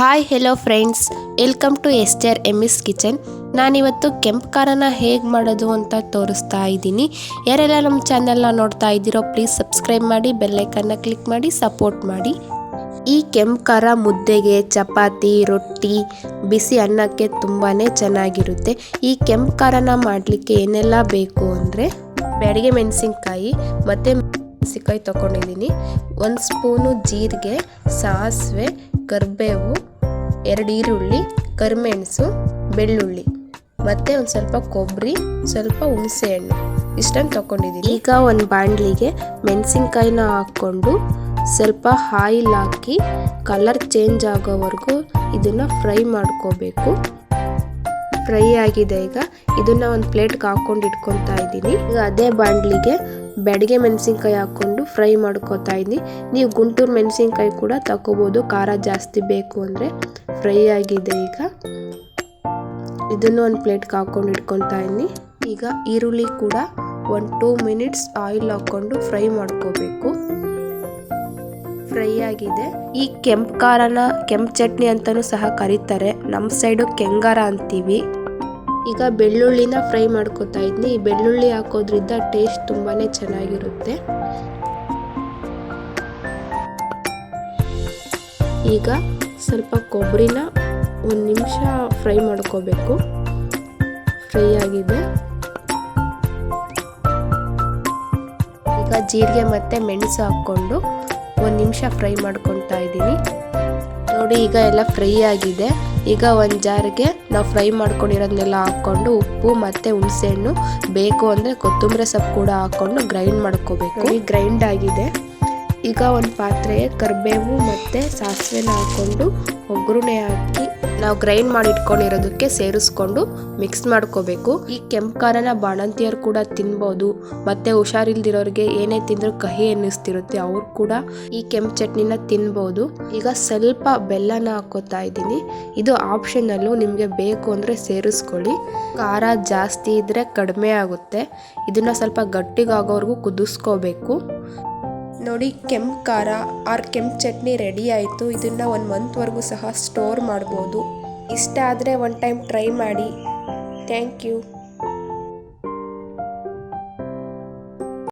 Hi hello friends welcome to S T R M S kitchen ನಾನಿವತ್ತು ಕೆಂಪು ಖಾರನ ಹೇಗೆ ಮಾಡೋದು ಅಂತ ತೋರಿಸ್ತಾ ಇದ್ದೀನಿ. ಯಾರೆಲ್ಲ ನಮ್ಮ ಚಾನಲ್ನ ನೋಡ್ತಾ ಇದ್ದೀರೋ ಪ್ಲೀಸ್ ಸಬ್ಸ್ಕ್ರೈಬ್ ಮಾಡಿ ಬೆಲ್ಲೈಕನ್ನ ಕ್ಲಿಕ್ ಮಾಡಿ ಸಪೋರ್ಟ್ ಮಾಡಿ. ಈ ಕೆಂಪು ಖಾರ ಮುದ್ದೆಗೆ ಚಪಾತಿ, ರೊಟ್ಟಿ, ಬಿಸಿ ಅನ್ನಕ್ಕೆ ತುಂಬಾ ಚೆನ್ನಾಗಿರುತ್ತೆ. ಈ ಕೆಂಪು ಖಾರನ ಮಾಡಲಿಕ್ಕೆ ಏನೆಲ್ಲ ಬೇಕು ಅಂದರೆ ಬ್ಯಾಡಿಗೆ ಮೆಣಸಿನ್ಕಾಯಿ ಮತ್ತು ಮೆಣಸಿನ್ಕಾಯಿ ತೊಗೊಂಡಿದ್ದೀನಿ. ಒಂದು ಸ್ಪೂನು ಜೀರಿಗೆ, ಸಾಸಿವೆ, ಕರಿಬೇವು ಎರಡು ಈರುಳ್ಳಿ, ಕರಿಮೆಣಸು, ಬೆಳ್ಳುಳ್ಳಿ. ಮತ್ತು ಒಂದು ಸ್ವಲ್ಪ ಕೊಬ್ಬರಿ ಸ್ವಲ್ಪ ಹುಣಸೆಹಣ್ಣು. ಇಷ್ಟನ್ನು ತೊಗೊಂಡಿದ್ದೀನಿ ಈಗ ಒಂದು ಬಾಣಲಿಗೆ ಮೆಣಸಿನ್ಕಾಯಿನ ಹಾಕ್ಕೊಂಡು ಸ್ವಲ್ಪ ಆಯಿಲ್ ಹಾಕಿ ಕಲರ್ ಚೇಂಜ್ ಆಗೋವರೆಗೂ ಇದನ್ನು ಫ್ರೈ ಮಾಡ್ಕೋಬೇಕು. ಫ್ರೈ ಆಗಿದೆ ಈಗ. ಇದನ್ನ ಒಂದು ಪ್ಲೇಟ್ಗೆ ಹಾಕೊಂಡು ಇಟ್ಕೊತಾ ಇದ್ದೀನಿ. ಈಗ ಅದೇ ಬಾಂಡ್ಲಿಗೆ ಬೆಡಗೆ ಮೆಣಸಿನ್ಕಾಯಿ ಹಾಕ್ಕೊಂಡು ಫ್ರೈ ಮಾಡ್ಕೋತಾ ಇದ್ದೀನಿ. ನೀವು ಗುಂಟೂರು ಮೆಣಸಿನ್ಕಾಯಿ ಕೂಡ ತಗೋಬೋದು ಖಾರ ಜಾಸ್ತಿ ಬೇಕು ಅಂದರೆ ಫ್ರೈ ಆಗಿದೆ ಈಗ. ಇದನ್ನು ಒಂದು ಪ್ಲೇಟ್ಗೆ ಹಾಕೊಂಡು ಇಟ್ಕೊತಾ ಇದ್ದೀನಿ. ಈಗ ಈರುಳ್ಳಿ ಕೂಡ ಒಂದು ಟೂ ಮಿನಿಟ್ಸ್ ಆಯಿಲ್ ಹಾಕ್ಕೊಂಡು ಫ್ರೈ ಮಾಡ್ಕೋಬೇಕು. ಫ್ರೈ ಆಗಿದೆ. ಈ ಕೆಂಪು ಖಾರನ ಕೆಂಪು ಚಟ್ನಿ ಅಂತಲೂ ಸಹ ಕರೀತಾರೆ. ನಮ್ಮ ಸೈಡು ಕೆಂಗಾರ ಅಂತೀವಿ. ಈಗ ಬೆಳ್ಳುಳ್ಳಿನ ಫ್ರೈ ಮಾಡ್ಕೊತಾ ಇದ್ನಿ. ಈ ಬೆಳ್ಳುಳ್ಳಿ ಹಾಕೋದ್ರಿಂದ ಟೇಸ್ಟ್ ತುಂಬಾ ಚೆನ್ನಾಗಿರುತ್ತೆ. ಈಗ ಸ್ವಲ್ಪ ಕೊಬ್ಬರಿನ ಒಂದು ನಿಮಿಷ ಫ್ರೈ ಮಾಡ್ಕೋಬೇಕು. ಫ್ರೈ ಆಗಿದೆ. ಈಗ ಜೀರಿಗೆ ಮತ್ತು ಮೆಣಸು ಹಾಕ್ಕೊಂಡು ಒಂದು ನಿಮಿಷ ಫ್ರೈ ಮಾಡ್ಕೊತಾ ಇದ್ದೀನಿ. ನೋಡಿ, ಈಗ ಎಲ್ಲ ಫ್ರೈ ಆಗಿದೆ. ಈಗ ಒಂದು ಜಾರ್ಗೆ ನಾವು ಫ್ರೈ ಮಾಡ್ಕೊಂಡಿರೋದನ್ನೆಲ್ಲ ಹಾಕ್ಕೊಂಡು ಉಪ್ಪು ಮತ್ತು ಹುಣಸೆಹಣ್ಣು ಬೇಕು ಅಂದರೆ ಕೊತ್ತಂಬರಿ ಸೊಪ್ಪು ಕೂಡ ಹಾಕ್ಕೊಂಡು ಗ್ರೈಂಡ್ ಮಾಡ್ಕೋಬೇಕು. ಈ ಗ್ರೈಂಡ್ ಆಗಿದೆ. ಈಗ ಒಂದು ಪಾತ್ರೆಗೆ ಕರಿಬೇವು ಮತ್ತು ಸಾಸಿವೆನ ಹಾಕ್ಕೊಂಡು ಒಗ್ಗರಣೆ ಹಾಕಿ ನಾವು ಗ್ರೈಂಡ್ ಮಾಡಿ ಇಟ್ಕೊಂಡಿರೋದಕ್ಕೆ ಸೇರಿಸ್ಕೊಂಡು ಮಿಕ್ಸ್ ಮಾಡ್ಕೋಬೇಕು. ಈ ಕೆಂಪು ಖಾರನ ಬಾಣಂತಿಯರು ಕೂಡ ತಿನ್ಬೋದು. ಮತ್ತೆ ಹುಷಾರಿಲ್ದಿರೋರಿಗೆ ಏನೇ ತಿಂದರೂ ಕಹಿ ಅನ್ನಿಸ್ತಿರುತ್ತೆ. ಅವ್ರು ಕೂಡ ಈ ಕೆಂಪು ಚಟ್ನಿನ ತಿನ್ಬೋದು. ಈಗ ಸ್ವಲ್ಪ ಬೆಲ್ಲನ ಹಾಕೋತಾ ಇದ್ದೀನಿ. ಇದು ಆಪ್ಷನಲ್ಲು ನಿಮಗೆ ಬೇಕು ಅಂದರೆ ಸೇರಿಸ್ಕೊಳ್ಳಿ. ಖಾರ ಜಾಸ್ತಿ ಇದ್ದರೆ ಕಡಿಮೆ ಆಗುತ್ತೆ. ಇದನ್ನು ಸ್ವಲ್ಪ ಗಟ್ಟಿಗಾಗೋವರೆಗೂ ಕುದಿಸ್ಕೋಬೇಕು. ನೋಡಿ, ಕೆಂಪು ಖಾರ ಆರ್ ಕೆಂಪು ಚಟ್ನಿ ರೆಡಿ ಆಯಿತು. ಇದನ್ನು ಒಂದು ಮಂತ್ವರೆಗೂ ಸಹ ಸ್ಟೋರ್ ಮಾಡ್ಬೋದು. ಇಷ್ಟ ಆದರೆ ಒನ್ ಟೈಮ್ ಟ್ರೈ ಮಾಡಿ. Thank you